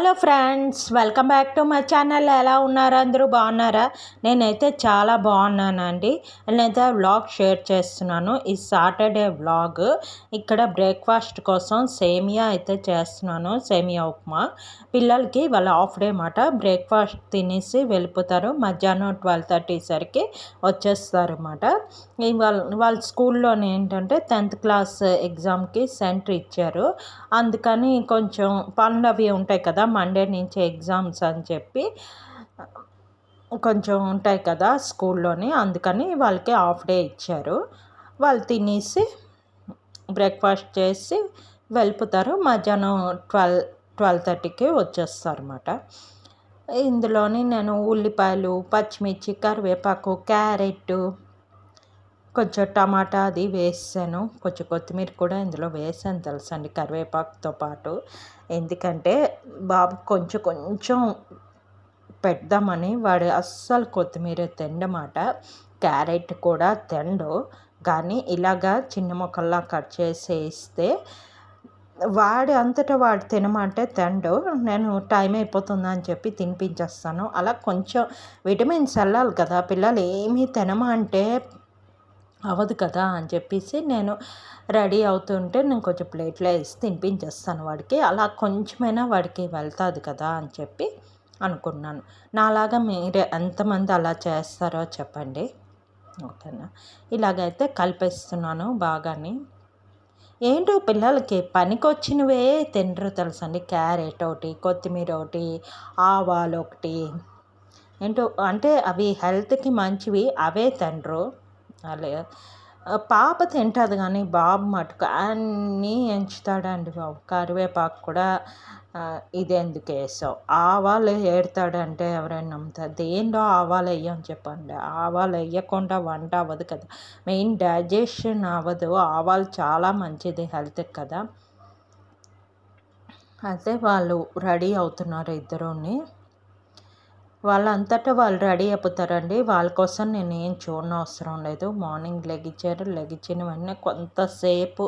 Hello friends welcome back to my channel. ఎలా ఉన్నారు అందరూ? బాగున్నారా? నేనైతే చాలా బాగున్నానండి. నేనైతే వ్లాగ్ షేర్ చేస్తున్నాను. ఈ సాటర్డే వ్లాగ్ ఇక్కడ బ్రేక్ఫాస్ట్ కోసం సేమియా అయితే చేస్తున్నాను. సేమియా ఉప్మా. పిల్లలకి వాళ్ళ హాఫ్ డే మాట బ్రేక్ఫాస్ట్ తినేసి వెళ్ళిపోతారు. మధ్యాహ్నం ట్వెల్వ్ థర్టీ సరికి వచ్చేస్తారు అన్నమాట. వాళ్ళ వాళ్ళ స్కూల్లోనే ఏంటంటే టెన్త్ క్లాస్ ఎగ్జామ్కి సెంటర్ ఇచ్చారు. అందుకని కొంచెం పనులు అవి ఉంటాయి కదా మండే నుంచి ఎగ్జామ్స్ అని చెప్పి కొంచెం ఉంటాయి కదా స్కూల్లోని అందుకని వాళ్ళకి హాఫ్ డే ఇచ్చారు. వాళ్ళు తినేసి బ్రేక్ఫాస్ట్ చేసి వెళ్ళిపోతారు. మధ్యాహ్నం ట్వెల్వ్ ట్వెల్వ్ థర్టీకి వచ్చేస్తారు అనమాట ఇందులోని నేను ఉల్లిపాయలు పచ్చిమిర్చి కరివేపాకు క్యారెట్ కొంచెం టమాటా అది వేసాను. కొంచెం కొత్తిమీర కూడా ఇందులో వేసాను తెలుసండి కరివేపాకుతో పాటు. ఎందుకంటే బాబు కొంచెం కొంచెం పెడదామని వాడు అస్సలు కొత్తిమీర తిండమాట. క్యారెట్ కూడా తిండు. కానీ ఇలాగా చిన్న మొక్కల్లా కట్ చేసి వాడి అంతటా వాడు తినమంటే తిండు. నేను టైం అయిపోతుందని చెప్పి తినిపించేస్తాను. అలా కొంచెం విటమిన్స్ వెళ్ళాలి కదా. పిల్లలు ఏమీ తినమంటే అవ్వదు కదా అని చెప్పేసి నేను రెడీ అవుతుంటే నేను కొంచెం ప్లేట్లో వేసి తినిపించేస్తాను వాడికి. అలా కొంచెమైనా వాడికి వెళ్తుంది కదా అని చెప్పి అనుకున్నాను. నాలాగా మీరు ఎంతమంది అలా చేస్తారో చెప్పండి. ఓకేనా? ఇలాగైతే కలిపేస్తున్నాను బాగాని. ఏంటో పిల్లలకి పనికొచ్చినవే తినరు తెలుసండి. క్యారెట్ ఒకటి కొత్తిమీర ఒకటి ఆవాలు ఒకటి. ఏంటో అంటే అవి హెల్త్కి మంచివి అవే తినరు. పాప తింటుంది కానీ బాబు మటుకు అన్నీ ఎంచుతాడండి బాబు. కరివేపాకు కూడా ఇది ఎందుకు వేసావు? ఆవాలు ఏడతాడంటే ఎవరైనా నమ్ముతారు? దేనిలో ఆవాలు వేయని చెప్పండి. ఆవాలు వేయకుండా వంట అవ్వదు కదా. మెయిన్ డైజెషన్ అవ్వదు. ఆవాలు చాలా మంచిది హెల్త్కి కదా. అయితే వాళ్ళు రెడీ అవుతున్నారు ఇద్దరుని. వాళ్ళంతటా వాళ్ళు రెడీ అయిపోతారండి. వాళ్ళ కోసం నేను ఏం చూడనవసరం అవసరం లేదు. మార్నింగ్ లెగిచ్చారు లెగిచ్చిన వెంటనే కొంతసేపు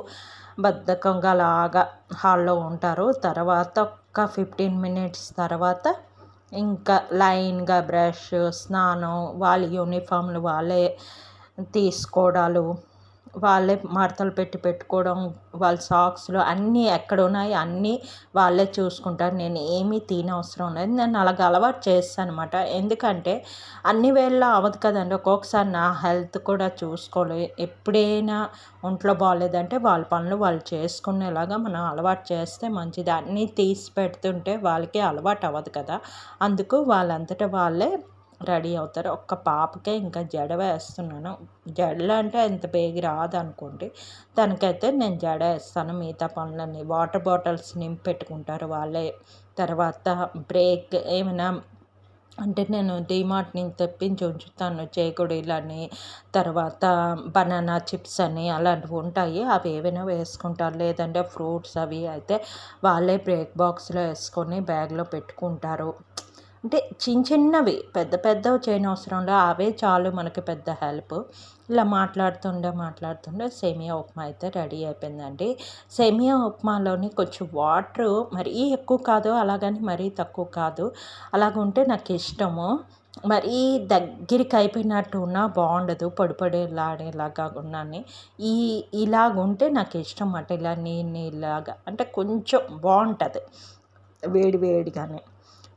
బద్ధకంగా అలాగా హాల్లో ఉంటారు. తర్వాత ఒక ఫిఫ్టీన్ మినిట్స్ తర్వాత ఇంకా లైన్గా బ్రష్ స్నానం వాళ్ళ యూనిఫామ్లు వాళ్ళే తీసుకోవడాలు వాళ్ళే మడతలు పెట్టి పెట్టుకోవడం వాళ్ళ సాక్స్లు అన్నీ ఎక్కడ ఉన్నాయి అన్నీ వాళ్ళే చూసుకుంటారు. నేను ఏమీ తినవసరం లేదు. నేను అలాగ అలవాటు చేస్తాను అనమాట ఎందుకంటే అన్ని వేళ అవ్వదు కదండి. ఒక్కొక్కసారి నా హెల్త్ కూడా చూసుకోవాలి. ఎప్పుడైనా ఒంట్లో బాగాలేదంటే వాళ్ళ పనులు వాళ్ళు చేసుకునేలాగా మనం అలవాటు చేస్తే మంచిది. అన్నీ తీసి పెడుతుంటే వాళ్ళకి అలవాటు అవ్వదు కదా. అందుకు వాళ్ళంతటా వాళ్ళే రెడీ అవుతారు. ఒక్క పాపకే ఇంకా జడ వేస్తున్నాను. జడలు అంటే ఎంత బేగి రాదనుకోండి. తనకైతే నేను జడ వేస్తాను. మిగతా పనులన్నీ వాటర్ బాటిల్స్ నింపి పెట్టుకుంటారు వాళ్ళే. తర్వాత బ్రేక్ ఏమైనా అంటే నేను డీమార్ట్ నుంచి తెప్పించి ఉంచుతాను. చేకుడీలని తర్వాత బనానా చిప్స్ అని అలాంటివి ఉంటాయి. అవి ఏవైనా వేసుకుంటారు. లేదంటే ఫ్రూట్స్ అవి అయితే వాళ్ళే బ్రేక్ బాక్స్లో వేసుకొని బ్యాగ్లో పెట్టుకుంటారు. అంటే చిన్న చిన్నవి పెద్ద పెద్దవి చేయని అవసరంలో అవే చాలు మనకి పెద్ద హెల్ప్ ఇలా మాట్లాడుతుండే మాట్లాడుతుండే సేమియా ఉప్మా అయితే రెడీ అయిపోయిందండి. సేమియా ఉప్మాలోని కొంచెం వాటర్ మరీ ఎక్కువ కాదు అలాగని మరీ తక్కువ కాదు. అలాగుంటే నాకు ఇష్టము. మరీ దగ్గరికి అయిపోయినట్టు ఉన్నా బాగుండదు పొడి పొడిలాడేలాగా ఉన్నాను. ఈ ఇలాగుంటే నాకు ఇష్టం అన్నమాట ఇలా నీళ్ళు ఇలాగా. అంటే కొంచెం బాగుంటుంది వేడి వేడిగానే.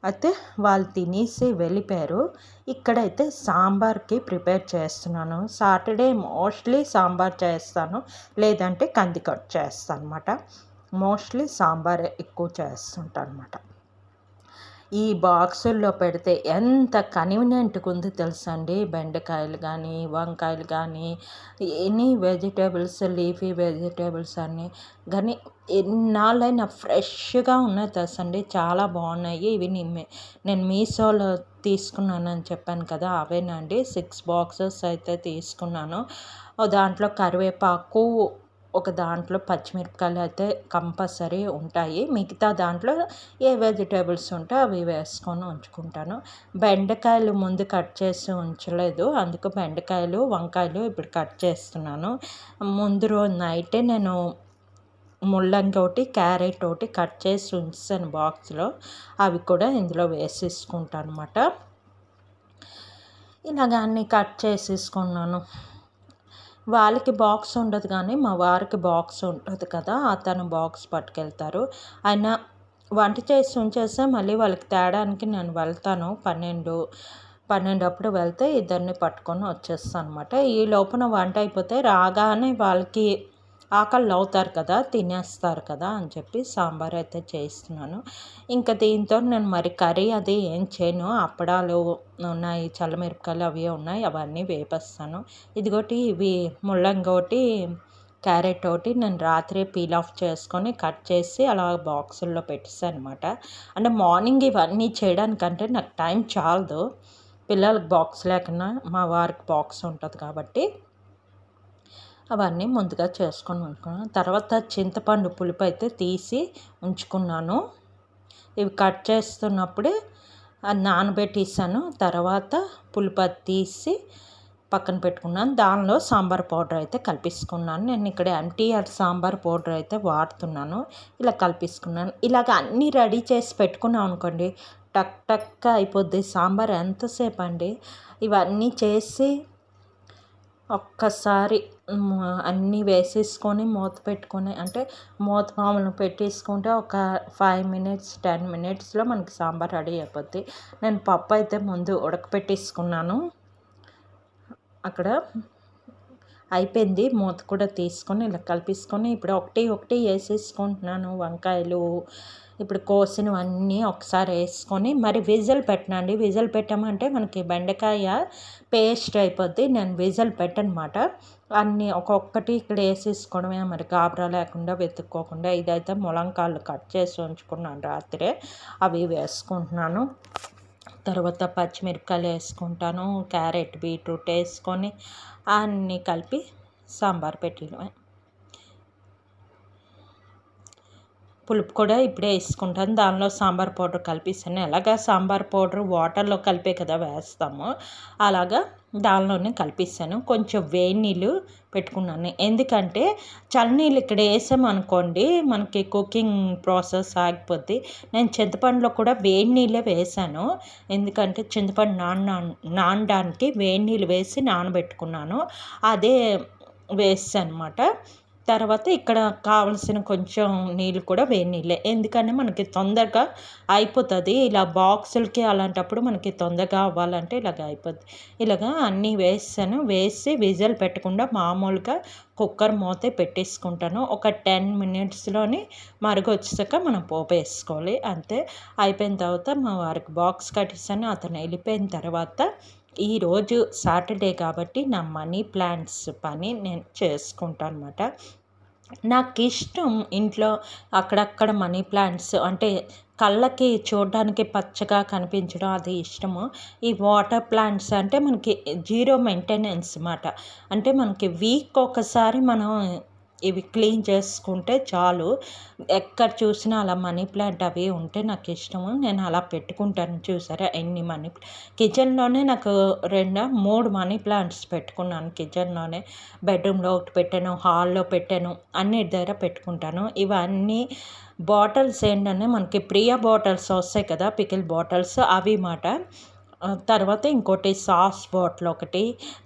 అయితే వాళ్ళు తినేసి వెళ్ళిపోయారు. ఇక్కడైతే సాంబార్కి ప్రిపేర్ చేస్తున్నాను. సాటర్డే మోస్ట్లీ సాంబార్ చేస్తాను. లేదంటే కందికట్ చేస్తాను అనమాట మోస్ట్లీ సాంబార్ ఎక్కువ చేస్తుంటాను అనమాట ఈ బాక్సుల్లో పెడితే ఎంత కన్వీనియంట్గా ఉంది తెలుసండి? బెండకాయలు కానీ వంకాయలు కానీ ఎనీ వెజిటేబుల్స్ లీఫీ వెజిటేబుల్స్ అన్నీ. కానీ ఎన్నాళ్ళైనా ఫ్రెష్గా ఉన్నాయి తెలుసండి. చాలా బాగున్నాయి. ఇవి నేను మీషోలో తీసుకున్నాను అని చెప్పాను కదా అవేనండి సిక్స్ బాక్సెస్ అయితే తీసుకున్నాను. దాంట్లో కరివేపాకు ఒక దాంట్లో పచ్చిమిరపకాయలు అయితే కంపల్సరీ ఉంటాయి. మిగతా దాంట్లో ఏ వెజిటేబుల్స్ ఉంటే అవి వేసుకొని ఉంచుకుంటాను. బెండకాయలు ముందు కట్ చేసి ఉంచలేదు. అందుకు బెండకాయలు వంకాయలు ఇప్పుడు కట్ చేస్తున్నాను. ముందు రోజు నైటే నేను ముల్లంగి ఒకటి క్యారెట్ ఒకటి కట్ చేసి ఉంచాను బాక్స్లో. అవి కూడా ఇందులో వేసేసుకుంటాను అనమాట ఇలాగ అన్నీ కట్ చేసేసుకున్నాను. వాళ్ళకి బాక్స్ ఉండదు కానీ మా వారికి బాక్స్ ఉంటుంది కదా అతను బాక్స్ పట్టుకెళ్తారు. ఆయన వంట చేసి ఉంచేస్తే మళ్ళీ వాళ్ళకి తేడానికి నేను వెళ్తాను. పన్నెండు పన్నెండు అప్పుడు వెళ్తే ఇద్దరిని పట్టుకొని వచ్చేస్తాను అనమాట ఈ లోపల వంట అయిపోతే రాగానే వాళ్ళకి ఆకలి అవుతారు కదా తినేస్తారు కదా అని చెప్పి సాంబార్ అయితే చేస్తున్నాను ఇంకా దీంతో నేను మరి కర్రీ అది ఏం చేయను. అప్పడాలు ఉన్నాయి చల్లమిరపకాయలు అవి ఉన్నాయి అవన్నీ వేపేస్తాను. ఇదిగోటి ఇవి ముల్లంగోటి క్యారెట్ ఒకటి నేను రాత్రి పీల్ ఆఫ్ చేసుకొని కట్ చేసి అలా బాక్సుల్లో పెట్టేసాను అనమాట అంటే మార్నింగ్ ఇవన్నీ చేయడానికంటే నాకు టైం చాలదు. పిల్లలకి బాక్స్ లేకుండా మా వారికి బాక్స్ ఉంటుంది కాబట్టి అవన్నీ ముందుగా చేసుకొని ఉంచుకున్నాను. తర్వాత చింతపండు పులుపు అయితే తీసి ఉంచుకున్నాను. ఇవి కట్ చేస్తున్నప్పుడే అది నానబెట్టేసాను. తర్వాత పులుపు తీసి పక్కన పెట్టుకున్నాను. దానిలో సాంబార్ పౌడర్ అయితే కలిపిసుకున్నాను. నేను ఇక్కడ ఎన్టీఆర్ సాంబార్ పౌడర్ అయితే వాడుతున్నాను. ఇలా కలిపిసుకున్నాను. ఇలాగ అన్నీ రెడీ చేసి పెట్టుకున్నాం అనుకోండి టక్ టక్ అయిపోద్ది. సాంబార్ ఎంతసేపు అండి? ఇవన్నీ చేసి ఒక్కసారి అన్నీ వేసేసుకొని మూత పెట్టుకొని అంటే మూత మామూలు పెట్టేసుకుంటే ఒక ఫైవ్ మినిట్స్ టెన్ మినిట్స్లో మనకి సాంబార్ రెడీ అయిపోద్ది. నేను పప్పు అయితే ముందు ఉడకపెట్టేసుకున్నాను. అక్కడ అయిపోయింది. మూత కూడా తీసుకొని ఇలా కలిపేసుకొని ఇప్పుడు ఒకటి ఒకటి వేసేసుకుంటున్నాను వంకాయలు. ఇప్పుడు కోసినవన్నీ ఒకసారి వేసుకొని మరి విజిల్ పెట్టనండి విజిల్ పెట్టామంటే మనకి బెండకాయ పేస్ట్ అయిపోద్ది. నేను విజిల్ పెట్టనమాట. అన్నీ ఒక్కొక్కటి ఇక్కడ వేసేసుకోవడమే. మరి గాబరా లేకుండా వెతుక్కోకుండా ఇదైతే ములంకాళ్ళు కట్ చేసి ఉంచుకున్నాను రాత్రే. అవి వేసుకుంటున్నాను. తర్వాత పచ్చిమిరపకాయలు వేసుకుంటాను క్యారెట్ బీట్రూట్ వేసుకొని అన్నీ కలిపి సాంబార్ పెట్టడమే పులుపు కూడా ఇప్పుడే వేసుకుంటాను. దానిలో సాంబార్ పౌడర్ కలిపిస్తాను ఎలాగా సాంబార్ పౌడర్ వాటర్లో కలిపే కదా వేస్తాము. అలాగా దానిలోనే కలిపిస్తాను కొంచెం వేడి నీళ్ళు పెట్టుకున్నాను. ఎందుకంటే చల్లనీళ్ళు ఇక్కడ వేసామనుకోండి మనకి కుకింగ్ ప్రాసెస్ ఆగిపోద్ది. నేను చింతపండులో కూడా వేడి నీళ్ళే వేసాను. ఎందుకంటే చింతపండు నాన నానడానికి వేడి నీళ్ళు వేసి నానబెట్టుకున్నాను. అదే వేస్తాను అనమాట తర్వాత ఇక్కడ కావలసిన కొంచెం నీళ్ళు కూడా వేడి నీళ్ళే. ఎందుకంటే మనకి తొందరగా అయిపోతుంది. ఇలా బాక్సులకి అలాంటప్పుడు మనకి తొందరగా అవ్వాలంటే ఇలాగ అయిపోద్ది. ఇలాగ అన్నీ వేసాను. వేసి విజిల్ పెట్టకుండా మామూలుగా కుక్కర్ మూత పెట్టేసుకుంటాను. ఒక టెన్ మినిట్స్లోని మరుగు వచ్చాక మనం పోపు వేసుకోవాలి. అంతే. అయిపోయిన తర్వాత మా వారికి బాక్స్ కట్టేసాను. అతను వెళ్ళిపోయిన తర్వాత ఈరోజు సాటర్డే కాబట్టి నా మనీ ప్లాంట్స్ పని నేను చేసుకుంటాను అనమాట నాకు ఇష్టం ఇంట్లో అక్కడక్కడ మనీ ప్లాంట్స్ అంటే కళ్ళకి చూడడానికి పచ్చగా కనిపించడం అది ఇష్టము. ఈ వాటర్ ప్లాంట్స్ అంటే మనకి జీరో మెయింటెనెన్స్ అన్నమాట అంటే మనకి వీక్ ఒకసారి మనం ఇవి క్లీన్ చేసుకుంటే చాలు. ఎక్కడ చూసినా అలా మనీ ప్లాంట్ అవి ఉంటే నాకు ఇష్టము. నేను అలా పెట్టుకుంటాను. చూసారా? ఎన్ని మనీ కిచెన్లోనే నాకు రెండు మూడు మనీ ప్లాంట్స్ పెట్టుకున్నాను. కిచెన్లోనే బెడ్రూమ్లో ఒకటి పెట్టాను హాల్లో పెట్టాను అన్ని దగ్గర పెట్టుకుంటాను. ఇవన్నీ బాటిల్స్ ఏంటంటే మనకి ప్రియా బాటిల్స్ వస్తాయి కదా పికిల్ బాటిల్స్ అవి మాట. తర్వాత ఇంకోటి సాస్ బాటిల్ ఒకటి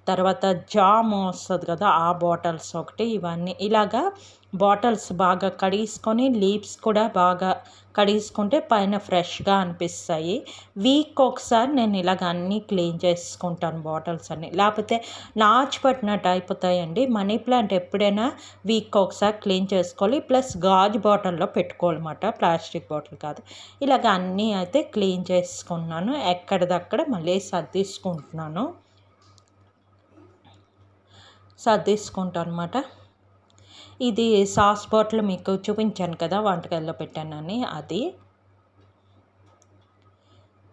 తర్వాత జామ్ వస్తుంది కదా ఆ బాటిల్స్ ఒకటి ఇవన్నీ. ఇలాగా బాటిల్స్ బాగా కడిగేసుకొని లీవ్స్ కూడా బాగా కడిగేసుకుంటే పైన ఫ్రెష్గా అనిపిస్తాయి. వీక్ ఒకసారి నేను ఇలాగ అన్నీ క్లీన్ చేసుకుంటాను బాటిల్స్ అన్నీ. లేకపోతే నాచు పట్టినట్టు అయిపోతాయండి. మనీ ప్లాంట్ ఎప్పుడైనా వీక్ ఒకసారి క్లీన్ చేసుకోవాలి. ప్లస్ గాజు బాటిల్లో పెట్టుకోవాలన్నమాట. ప్లాస్టిక్ బాటిల్ కాదు. ఇలాగ అన్నీ అయితే క్లీన్ చేసుకున్నాను ఎక్కడిదక్కడ మళ్ళీ సర్దిసుకుంటున్నాను. సర్దిసుకుంటాను అనమాట ఇది సాస్ బాటిల్ మీకు చూపించాను కదా వంటకాల్లో పెట్టానని అది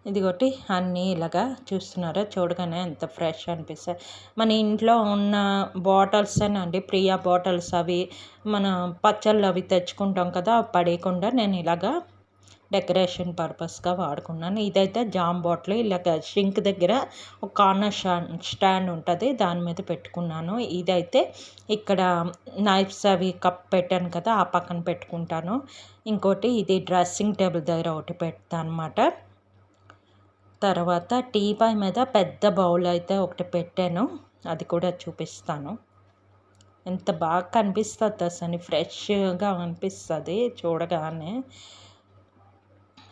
ఇదిగోటి అన్నీ ఇలాగా చూస్తున్నారా? చూడగానే ఎంత ఫ్రెష్ అనిపిస్తాయి మన ఇంట్లో ఉన్న బాటిల్స్ అండి ప్రియా బాటిల్స్ అవి మన పచ్చళ్ళు అవి తెచ్చుకుంటాం కదా పడేయకుండా నేను ఇలాగా డెకరేషన్ పర్పస్గా వాడుకున్నాను. ఇదైతే జామ్ బాటిల్ ఇలాగ షింక్ దగ్గర ఒక కార్నర్ స్టాండ్ స్టాండ్ ఉంటుంది. దాని మీద పెట్టుకున్నాను. ఇదైతే ఇక్కడ నైఫ్స్ అవి కప్ పెట్టాను కదా ఆ పక్కన పెట్టుకుంటాను. ఇంకోటి ఇది డ్రెస్సింగ్ టేబుల్ దగ్గర ఒకటి పెడతాను అనమాట తర్వాత టీ పై మీద పెద్ద బౌల్ అయితే ఒకటి పెట్టాను. అది కూడా చూపిస్తాను. ఎంత బాగా కనిపిస్తుంది అసలు. ఫ్రెష్గా అనిపిస్తుంది చూడగానే.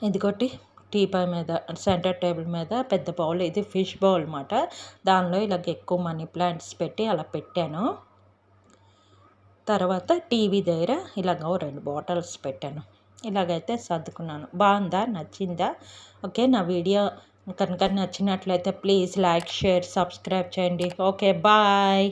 ఇదిగోటి టీపై మీద సెంటర్ టేబుల్ మీద పెద్ద బౌల్ ఇది ఫిష్ బౌల్ అనమాట దానిలో ఇలాగ ఎక్కువ మనీ ప్లాంట్స్ పెట్టి అలా పెట్టాను. తర్వాత టీవీ దగ్గర ఇలాగ రెండు బాటిల్స్ పెట్టాను. ఇలాగైతే సర్దుకున్నాను. బాగుందా? నచ్చిందా? ఓకే నా వీడియో కనుక నచ్చినట్లయితే ప్లీజ్ లైక్ షేర్ సబ్స్క్రైబ్ చేయండి. Okay bye.